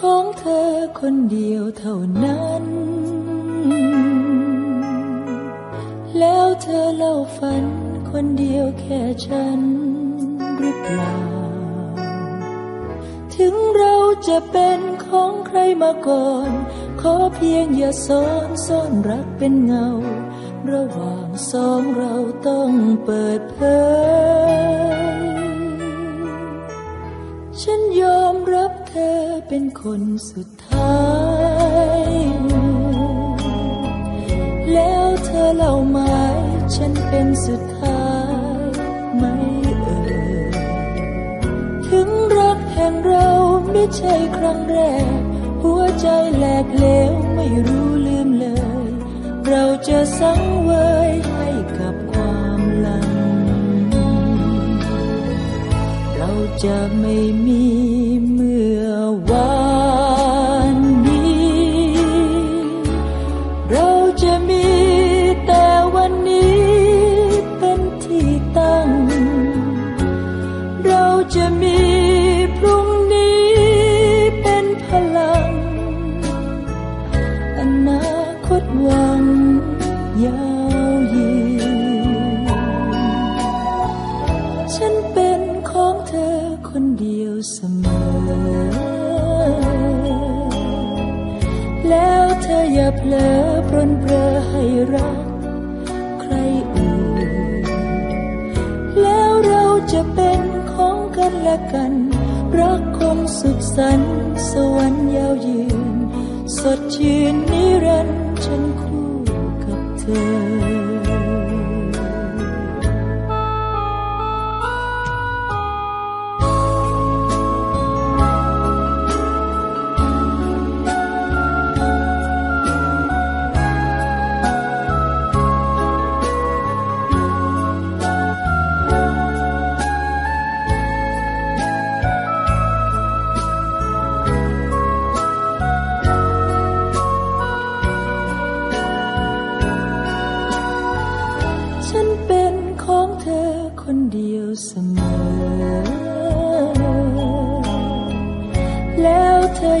ของเธอคนเดียวเท่านั้น แล้วเธอเล่าฝันคนเดียวแค่ฉันหรือเปล่า ถึงเราจะเป็นของใครมาก่อน ขอเพียงอย่าซ่อนซ่อนรักเป็นเงา ระหว่างสองเราต้องเปิดเผย ฉันยอมรับ เธอเป็นคนสุดท้าย แล้วเธอเล่าหมายฉันเป็นสุดท้ายไม่เอ่ยถึงรักแห่งเราไม่ใช่ครั้งแรก หัวใจแหลกเหลวไม่รู้ลืมเลย เราจะสังเวยให้กับความหลัง เราจะไม่มี จะมีพรุ่งนี้เป็นพลัง อนาคตหวังยาวยืนฉันเป็นของเธอคนเดียวเสมอ แล้วเธออย่าเผลอปรนเปรอให้รัก ใครอื่น แล้วเราจะเป็น กันและกัน รักคงสุขสันต์สวรรค์ยาวยืน สดชื่นนิรันดร์ฉันคู่กับเธอ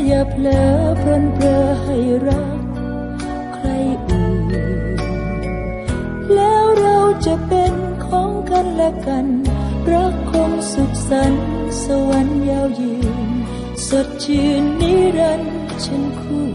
อย่าเผลอปรนเพลอให้รักใครอื่น แล้วเราจะเป็นของกันและกัน รักคงสุขสันต์สวรรค์ยาวยืน สดชื่นนิรันดร์ฉันคู่